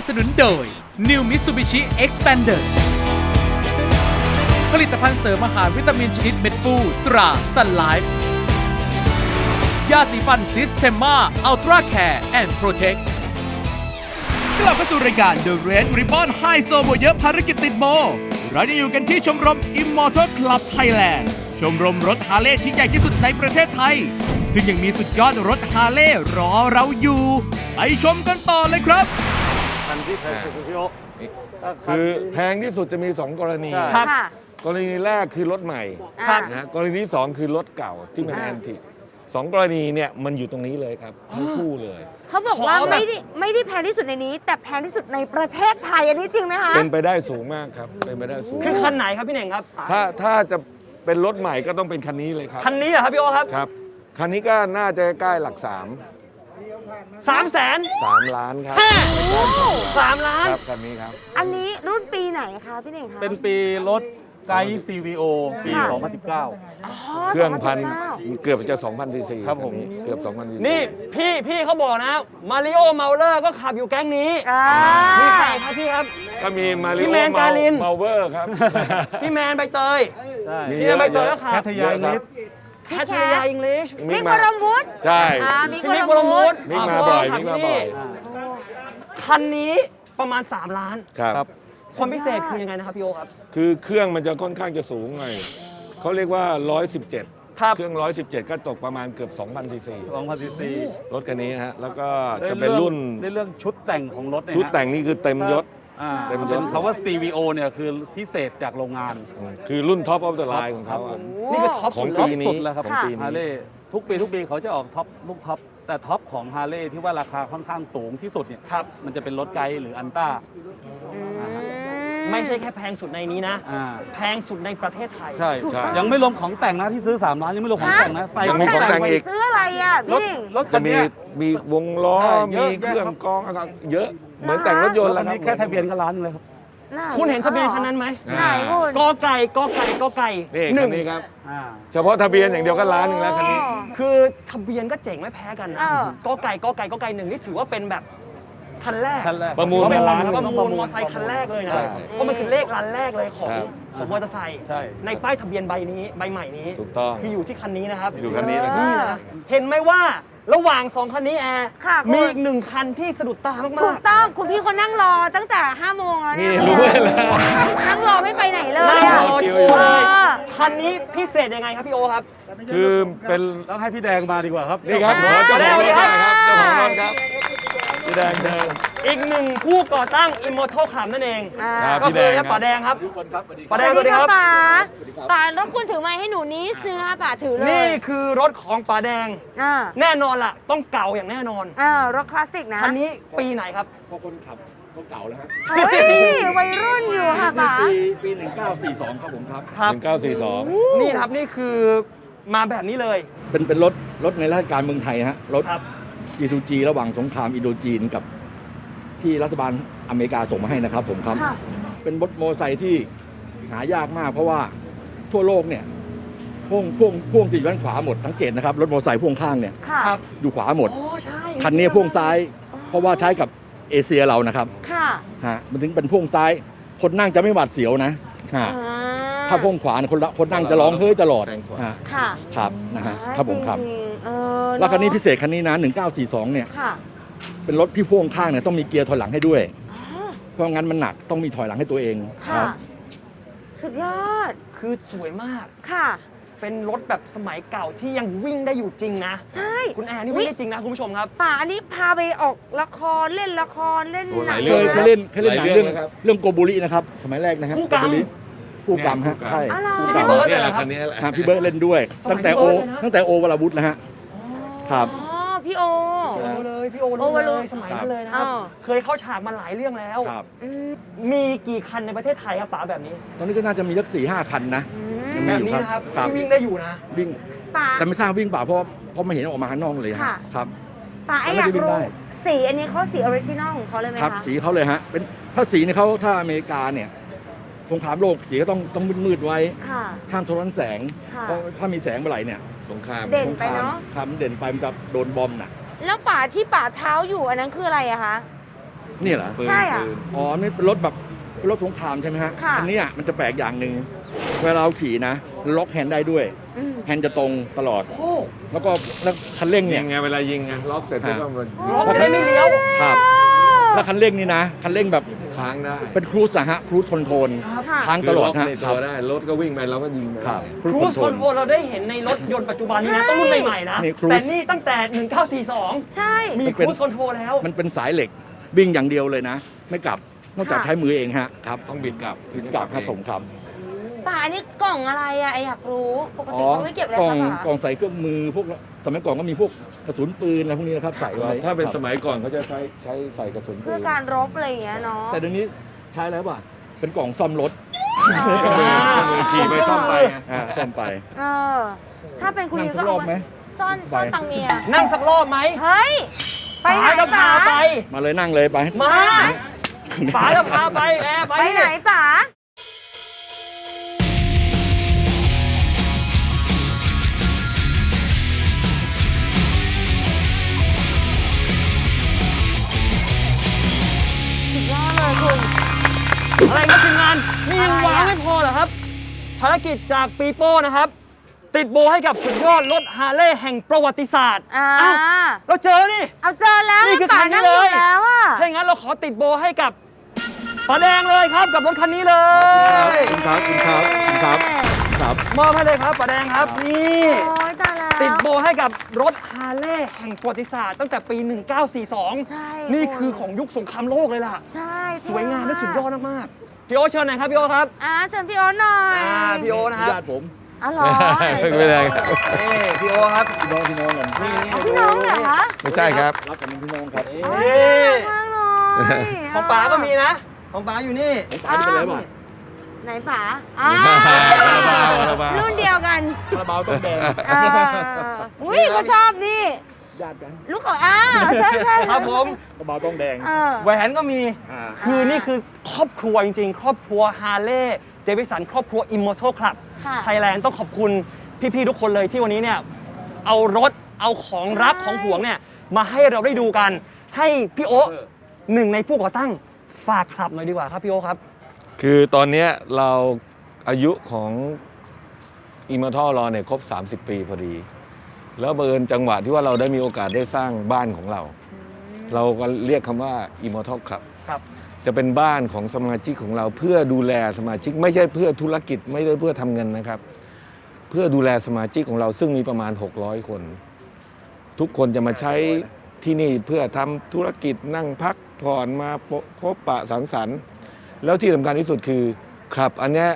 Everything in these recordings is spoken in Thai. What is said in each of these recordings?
นับสนุนโดย New Mitsubishi Expander ผลิตภัณฑ์เสริมอาหารวิตามินชนิดเม็ดฟูตราสันไลฟ์ยาสีฟันซิสเทมมาอัลตราแคร์แอนด์โปรเทคกลับมาสู่รายการ The Red Ribbon High s o โบเยอะภารกิจติดโม เราจะอยู่กันที่ชมรม Immortal Club Thailand ชมรมรถฮาร์เลย์ที่ใหญ่ที่สุดในประเทศไทย ซึ่งยังมีสุดยอดรถฮาร์เลย์รอเราอยู่ ไปชมกันต่อเลยครับ คันที่แพงสุดคือพี่โอ๊คถ้าคันคือที่แพงที่สุดจะมี 2 กรณีใช่ค่ะ กรณีแรกคือรถใหม่ครับ นะฮะกรณีที่ 2 คือรถเก่าที่เป็นอ่าแอนติสองกรณีเนี่ยมันอยู่ตรงนี้เลยครับทั้งคู่เลย เขาบอกว่าขอแบบ ไม่ได้ไม่ได้แพงที่สุดในนี้ แต่แพงที่สุดในประเทศไทยอันนี้จริงไหมคะ เป็นไปได้สูงมากครับเป็นไปได้สูงคือคันไหนครับพี่เน่งครับ ถ้าถ้าจะเป็นรถใหม่ก็ต้องเป็นคันนี้เลยครับ คันนี้เหรอครับพี่โอครับ ครับ คันนี้ก็น่าจะใกล้หลัก3 สามแสน3ล้านครับสามล้าน ครับคันนี้ครับ อันนี้รุ่นปีไหนคะพี่เน่งคะเป็นปีรถไกด์ CVO ปีค่ะ2019อ๋อเครื่องพัน2019 เกือบจะ2,000ซีซีครับผมเกือบ2,000ซีซีนี่พี่พี่เขาบอกนะ มาริโอเมาเลอร์ก็ขับอยู่แก๊งนี้อ่ามีใครครับพี่ครับ ก็มีมาริพี่โอแมนการิน เมาเวอร์ครับ พี่แมนใบเตย ใช่มี พี่เยอะใบเตยเยก็อะขับแคทยาลิส แคทริยาอังกฤษมิกบรมวุฒิใช่ อ่ามิกพี่บมิรกมบรมวุวุฒิฒิมิกมาบ่อยขัมิกที่มาบ่อยคันนี้ประมาณ 3 ล้าน ครับ ครับ ความพิเศษคือยังไงนะครับพี่โอครับ คือเครื่องมันจะค่อนข้างจะสูงหน่อยเขาเรียกว่า 117 ครับ เครื่อง 117 ก็ตกประมาณเกือบ 2,000ซีซี2000ซีซีรถคันนี้ฮะ แล้วก็จะเป็นรุ่นในเรื่องชุดแต่งของรถเนี่ยชุดแต่งนี่คือเต็มยศ อ่าเต็มยศเป็นคำว่า CVO เนี่ยคือพิเศษจากโรงงาน คือรุ่นท็อปออฟเดอะไลน์ของเขาอะ นี่คือท็อปของสุดปี แล้ว นี้สุดแล้วครับของปีฮาร์เลนี้ย์ทุกปีทุกปีเขาจะออกท็อปลูกท็อป แต่ท็อปของฮาร์เลย์ที่ว่าราคาค่อนข้างสูงที่สุดเนี่ยครับ มันจะเป็นรถไกด์หรืออันต้าไม่ใช่แค่แพงสุดในนี้นะ อ่าแพงสุดในประเทศไทย ใช่ใช่ยังไม่รวมของแต่งนะที่ซื้อ3ล้านยังไม่รวมของแต่งนะใส่ยังมีของแต่งอีก ซื้ออะไรอะรถพี่เน่งรถคัจะนมีเนี้ย มีวงล้อ ใช่เยมีอะแยะ เครื่องครับกรองอะไรเยอะ เหมือนแต่งรถยนต์รถแล้วคันครับนี้แค่ทะเบียนก็ล้านหนึงเลยครับไหนคุณเห็นทะเบียนคันนั้นไหมไหนคุณกอไก่กอไก่กอไก่นี่หคันึ่นงนี้ครับ อ่า เฉพาะทะเบียนอย่างเดียวก็ล้านหนึงแล้วคันนี้คือทะเบียนก็เจ๋งไม่แพ้กันนะเออ กอไก่กอไก่กอไก่หนึ่งนี่ถือว่าเป็นแบบคันแรกคันแรก ประมูลเป็นล้านครับหปนึ่ระงมูลมอเตอร์ไซค์คันแรกเลยนะใช่เพราะมันคือเลขรันแรกเลยของครับ ของมอเตอร์ไซค์ใช่ ในป้ายทะเบียนใบนี้ใบใหม่นี้ถูกต้องคืออยู่ที่คันนี้นะครับอยู่คันนี้นะคเอรับอนะเห็นไหมว่า ระหว่างสองคันนี้แอร์ค่ะคุณ มีอีกหนึ่งคันที่สะดุดตาถูมากกต้องคุณพี่เขานั่งรอตั้งแต่5โมงแล้วเนี่ยนี่รู้เลยนั่งรอไม่ไปไหนเลๆยนั่งอะรอโชว์เลยเออคันนี้พิเศษยังไงครับพี่โอครับ คือเป็นต้องให้พี่แดงมาดีกว่าครับนี่ครับขอเจ้าของรถหน่อยครับเจ้าของรถครับพี่แดงเดิน อีกหนึ่งผู้ก่อตั้ง Immortal Club นั่นเอง อ่าครับ ก็พี่แดคืองครับป๋าแดงครับป๋าสแดงวัสสวัสดีดีคครัรับบป๋าป๋ารบกวนถือไม้ให้หนูนิดนึงนะคะป๋าถือเลยนี่คือรถของป๋าแดง อ่าแน่นอนล่ะ ต้องเก่าอย่างแน่นอน อ่ารถคลาสสิกนะคันนี้ปีไหนครับเฮ้ยวัยรุ่นอยู่ค่ะป๋า ปี1942 ครับผมครับ ครับหนึ่งเก้าสี่สองนี่นะครับนี่คือมาแบบนี้เลย เป็นเป็นรถรถในราชการเมืองไทยฮะ รถ ครับ G2G ระหว่างสงครามอินโดจีนกับ ที่รัฐบาลอเมริกาส่งมาให้นะครับผมครับ ค่ะเป็นรถมอเตอร์ไซค์ที่หายากมาก เพราะว่าทั่วโลกเนี่ยพ่วงพ่วงพ่วงติดด้านขวาหมดสังเกตนะครับรถมอเตอร์ไซค์พ่วงข้างเนี่ยค่ะครับ อยู่ขวาหมด โอ้ใช่คันนี้พ่วงซ้าย เพราะว่าใช้กับเอเชียเรานะครับค่ะฮะมันถึงเป็นพ่วงซ้าย คนนั่งจะไม่หวาดเสียวนะฮะอ่ถ้าพ่วงขวาเนี่ยคนละคนนั่งจะร้องเฮ้ยตลอดแซงขวาฮะค่ะครับนะฮะอ่าครับผมครับจริงๆเออแล้วคันนี้พิเอะเศษคันนี้นะ 1942 เนี่ย ค่ะ เป็นรถที่พ่วงข้างเนี่ยต้องมีเกียร์ถอยหลังให้ด้วย เพราะงั้นมันหนักต้องมีถอยหลังให้ตัวเองค่ะครับสุดยอด คือสวยมาก ค่ะ เป็นรถแบบสมัยเก่าที่ยังวิ่งได้อยู่จริงนะ ใช่คุณแอร์นี่วิ่งได้จริงนะคุณผู้ชมครับ ป่าอันนี้พาไปออกละครเล่นละครเล่นโอ้หหนัลายงเรื่เคองยเคยเล่นเคยเล่นหนังหลายเรื่เรื่อองงนะครับ เรื่องโกบุรินะครับ สมัยแรกนะฮะผู้กำโบุริผู้กำฮะผู้กำใช่อ๋อเหรอผู้พี่กำเบิร์ดเนี่ยแหละคันนี้แหละ ฮะพี่เบิร์ดเล่นด้วย สมัยตั้งแต่โอพี่เบิร์ดเลยนะ ตั้งแต่โอวราวุธนะฮะครับ อ๋อพี่โอ โอเลยพี่โอโอวรุเลษยสมัยนั้นเลยนะครับ อ้าว เคยเข้าฉากมาหลายเรื่องแล้ว ครับ อืมมีกี่คันในประเทศไทยครับป๋าแบบนี้ตอนนี้ก็น่าจะมีสักสี่ห้าคันนะยังแบมีบอยู่นี้ครับนะครับครับที่วิ่งได้อยู่นะ วิ่ง ป่า แต่ไม่ทราบวิ่งเปล่าเพราะเพราะไม่เห็นออกมาข้างนอกเลยฮะค่ะ ครับ ป่าไอแล้วอยากมันจะวิ่งรู้ได้ สีอันนี้เขาสีออริจินอลของเขาเลยไหมครับคะสีเขาเลยฮะเป็นถ้าสีเนี่ยเขาถ้าอเมริกาเนี่ยสงครามโลกสีก็ต้องต้องมืดๆไว้ ค่ะ ห้ามสะท้อนแสงค่ะ เพราะถ้ามีแสงเมื่อไหร่เนี่ยสงครามเด่นสงไปครามเนาะ ครับมันเด่นไปมันจะโดนบอมน่ะ แล้วป่าที่ป่าเท้าอยู่อันนั้นคืออะไรอะคะ นี่เหรอปืนใช่อะ ปืนอ๋อนี่เป็นรถแบบเป็นรถสงครามใช่ไหมฮะค่ะ อันี้อะมันจะแปลกอย่างหนึ่งเวลาเราขี่นะล็อกแฮนด์ได้ด้วย อืม แฮนด์จะตรงตลอด แล้วก็แล้วคันเร่งยิเนี่ยงไงเวลายิงไงล็อกเสร็จแล้วก็มันรถจะได้ไม่เลี้ยว ครับ แล้วคันเร่งนี่นะ คันเร่งแบบ ค้างได้เป็นครูซอะฮะครูซคอนโทรลค่ะค้างคือตลอดล็อกฮะในคตัรับวได้รถก็วิ่งไปเราก็ยิงไปครับ ครูสคอนโทรลเราได้เห็นในรถยนต์ปัจจุบันนี้นะใช่ ต้องรุ่นใหม่ๆนะ นี่ Cruise แต่นี่ตั้งแต่ 1942 ใช่ มีมันคเป็น รูสคอนโทรลแล้ว มันเป็นสายเหล็กวิ่งอย่างเดียวเลยนะ ไม่กลับนอกจากค่ะ ใช้มือเองฮะครับต้องบิดกลับกลับครับผมครับป่าอันนี้กล่องอะไรอะไออยากรู้ ปกอ๋ติอเขาไม่เก็บอะไรกล่องค่ะกล่องใส่เครื่องมือพวกสมัยก่อนก็มีพวกกระสุนปืนอะไรพวกนี้นะครับใส่ไว้ถ้าเป็นครับสมัยก่อนเขาจะใช้ใช้ใส่กระสุนปืเพื่อนการรบอะไรอย่างเงี้ยเนาะแต่เดี๋ยวนี้ใช้แล้วป่ะเป็นกล่องซ่อมรถก็มือก็มือขี่ไปซ่อมไปไงอ่าซ่อมไปเออถ้าเป็นคุณนั่งยืนสัก็กรเอาอบไหมไว้ซ่อนซ่อนตังเมียนั่งสักรอบไหมเฮ้ยไปไหนป๋าจะป๋าพาไป มาเลยนั่งเลยไป มาไปป๋าจะพาไปแอร์ไป ไปไหนป๋าาวไม่พอเหรอครับ ภารกิจจากปีโป้นะครับ ติดโบให้กับสุดยอดรถฮาร์เลย์แห่งประวัติศาสตร์อ่าเอ้าเราเจอแล้วนี่ เอาเจอแล้วนี่คือป๋าคันนี้นั่งอยู่เลยแล้วอะ ถ้าอย่างนั้นเราขอติดโบให้กับป้าแดงเลยครับกับรถคันนี้เลย คุณครับคุณครับคุณครับครับ มอบให้เลยครับป้าแดงครับนี่โอ้ยตายแล้ว ติดโบให้กับรถฮาร์เลย์แห่งประวัติศาสตร์ตั้งแต่ปี 1942 ใช่นี่ณคือของยุคสงครามโลกเลยล่ะ ใช่สวยงามและสุดยอดมากๆ พี่โอเชิญหน่อยครับพี่โอครับอ่าเชิญพี่โอ๊ตหน่อยอ่าพี่โอนะครับญาติผมอ๋อเหรอไม่ได้ครับนี่พี่โอครับพี่น้องพี่น้องกันนี่นี่เอาพี่น้องเหรอคะไม่ใช่ครับ รักกันเป็นพี่น้องครับโอ้ยนี่น่ารักเลยของป๋าก็มีนะ ของป๋าอยู่นี่ ผมตายไม่เป็นไรบ้างไหนป๋าอ่าคาราบาวคาราบาว รุ่นเดียวกันคาราบาวต้องแดง เอออุ้ยเขาชอบนี่ ญาติกันลูกของอ่าใช่ใช่ครับผมคาราบาวต้องแดงเออ แหวนก็มี อ่า คือนี่คือครอบครัวจริงๆ ครอบครัวฮาร์เลย์เดวิสันครอบครัว Immortal Club ค่ะ ไทยแลนด์ต้องขอบคุณพี่ๆ ทุกคนเลยที่วันนี้เนี่ย เอารถเอาของรักของหวงเนี่ย มาให้เราได้ดูกัน ให้พี่โอ๊หนึ่งในผู้ก่อตั้งฝากคลับหน่อยดีกว่าครับพี่โอ๊ครับ คือตอนเนี้ยเราอายุของ i m m o r t a l เราเนี่ยครบ 30 ปีพอดี แล้วบังเอิญจังหวะที่ว่าเราได้มีโอกาสได้สร้างบ้านของเรา เราก็เรียกคำว่า Immortal Club ครับ จะเป็นบ้านของสมาชิกของเราเพื่อดูแลสมาชิกไม่ใช่เพื่อธุรกิจไม่ได้เพื่อทำเงินนะครับ เพื่อดูแลสมาชิกของเราซึ่งมีประมาณ 600 คน ทุกคนจะมาใช้ที่นี่เพื่อทำธุรกิจนั่งพักผ่อนมาพบปะสังสรรค์ แล้วที่สำคัญที่สุดคือครับอันเนี้ย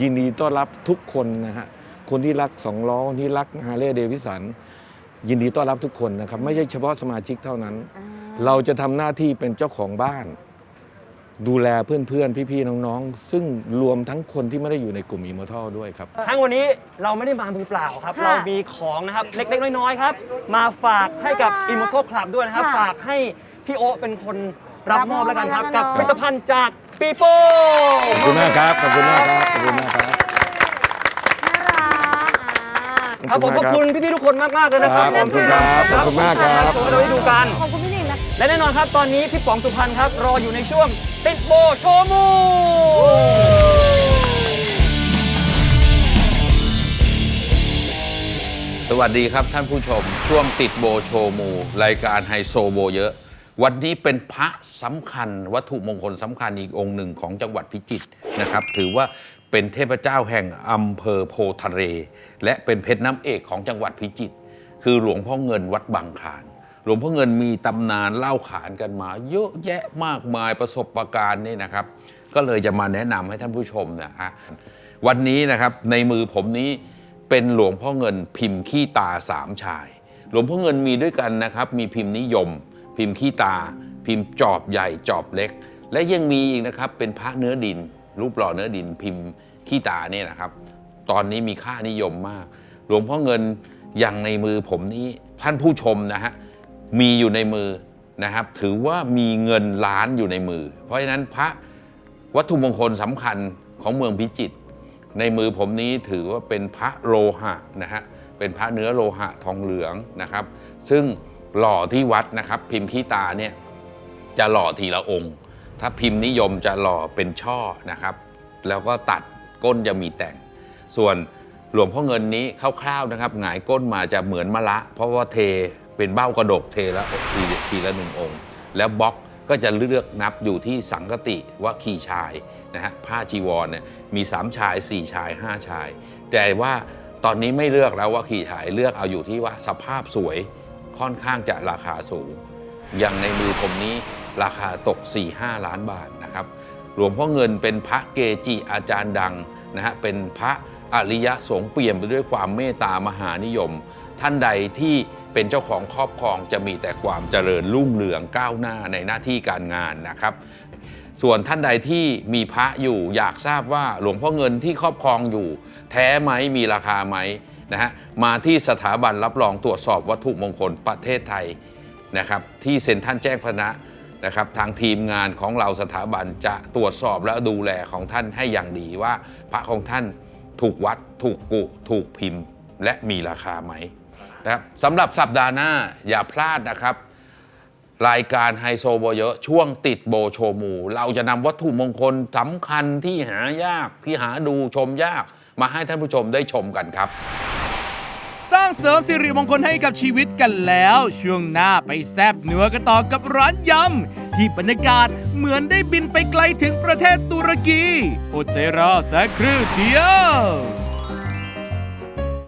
ยินดีต้อนรับทุกคนนะฮะ คนที่รักสองล้อคนที่รักฮาร์เลย์เดวิสันยินดีต้อนรับทุกคนนะครับ ไม่ใช่เฉพาะสมาชิกเท่านั้น เราจะทำหน้าที่เป็นเจ้าของบ้าน ดูแลเพื่อนๆ พี่ๆ น้องๆ ซึ่งรวมทั้งคนที่ไม่ได้อยู่ในกลุ่มอิมมอร์ทัลด้วยครับ ทั้งวันนี้เราไม่ได้มามือเปล่าครับ ค่ะเรามีของนะครับเล็กๆ น้อยๆ ครับ มาฝากให้กับน่ารัก Immortal Club ด้วยนะครับ ค่ะฝากให้พี่โอ๊เป็นคนรับมอบแล้วกันครับ รับมอบกับแล้วกันเนอะ ผลิตภัณฑ์จากปีโป้ ขอบคุณมากครับ ขอบคุณมากครับ ขอบคุณมากครับ ครับผมขอบคุณพี่ๆทุกคนมากๆเลยนะครับขอบคุณครับขอบคุณมากครับขอบคุณเราได้ดูกันขอบคุณพี่หนิงนะและแน่นอนครับตอนนี้พี่ป๋องสุพรรณครับรออยู่ในช่วงติดโบโชว์มูสวัสดีครับท่านผู้ชม ช่วงติดโบโชว์มู รายการไฮโซโบเยอะ วันนี้เป็นพระสำคัญ วัตถุมงคลสำคัญอีกองค์หนึ่งของจังหวัดพิจิตรนะครับ ถือว่า เป็นเทพเจ้าแห่งอำเภอโพทะเลและเป็นเพชรน้ำเอกของจังหวัดพิจิตรคือหลวงพ่อเงินวัดบางคลานหลวงพ่อเงินมีตำนานเล่าขานกันมา เยอะแยะมากมายประสบะการณ์นี่นะครับ ก็เลยจะมาแนะนำให้ท่านผู้ชมนะฮะวันนี้นะครับในมือผมนี้เป็นหลวงพ่อเงินพิมพ์ขี้ตาสามชาย หลวงพ่อเงินมีด้วยกันนะครับ มีพิมพ์นิยม พิมพ์ขี้ตา พิมพ์จอบใหญ่จอบเล็ก และยังมีอีกนะครับเป็นพระเนื้อดิน รูปหล่อเนื้อดินพิมพ์ขี้ตาเนี่ยนะครับ ตอนนี้มีค่านิยมมาก หลวงพ่อเงินอย่างในมือผมนี้ท่านผู้ชมนะฮะมีอยู่ในมือนะครับ ถือว่ามีเงินล้านอยู่ในมือ เพราะฉะนั้นพระวัตถุมงคลสำคัญของเมืองพิจิตรในมือผมนี้ถือว่าเป็นพระโลหะนะฮะเป็นพระเนื้อโลหะทองเหลืองนะครับ ซึ่งหล่อที่วัดนะครับ พิมพ์ขี้ตาเนี่ยจะหล่อทีละองค์ ถ้าพิมพ์นิยมจะหล่อเป็นช่อนะครับ แล้วก็ตัดก้นจะมีแต่ง ส่วนหลวงพ่อเงินนี้คร่าวๆนะครับหงายก้นมาจะเหมือนมะละ เพราะว่าเทเป็นเบ้ากระดกเทละทีทีละหนึ่งองค์ แล้วบล็อกก็จะเลือกนับอยู่ที่สังกติว่าคีชายนะฮะผ้าจีวรเนี่ยมี 3 ชาย 4 ชาย 5 ชาย แต่ว่าตอนนี้ไม่เลือกแล้วว่าขี่ชายเลือกเอาอยู่ที่ว่าสภาพสวยค่อนข้างจะราคาสูง อย่างในมือผมนี้ ราคาตก 4-5 ล้านบาทนะครับหลวงพ่อเงินเป็นพระเกจิอาจารย์ดังนะฮะเป็นพระอริยะสงฆ์เปี่ยมไปด้วยความเมตตามหานิยม ท่านใดที่เป็นเจ้าของครอบครองจะมีแต่ความเจริญรุ่งเรืองก้าวหน้าในหน้าที่การงานนะครับ ส่วนท่านใดที่มีพระอยู่อยากทราบว่าหลวงพ่อเงินที่ครอบครองอยู่ แท้ไหมมีราคาไหมนะฮะมาที่สถาบันรับรองตรวจสอบวัตถุมงคลประเทศไทยนะครับที่เซ็นทรัลแจ้งพนะ นะครับทางทีมงานของเราสถาบันจะตรวจสอบและดูแลของท่านให้อย่างดีว่า พระของท่านถูกวัด ถูกกุ ถูกพิมพ์ และมีราคาไหมนะครับสำหรับสัปดาห์หน้าอย่าพลาดนะครับ รายการไฮโซโบเยอะช่วงติดโบโชมู เราจะนำวัตถุมงคลสำคัญที่หายากที่หาดูชมยากมาให้ท่านผู้ชมได้ชมกันครับางเสริมสิริมงคลให้กับชีวิตกันแล้ว ช่วงหน้าไปแซบเนื้อกันต่อกับร้านยำ ที่บรรยากาศเหมือนได้บินไปไกลถึงประเทศตุรกีอดใจรอสักครู่เดียว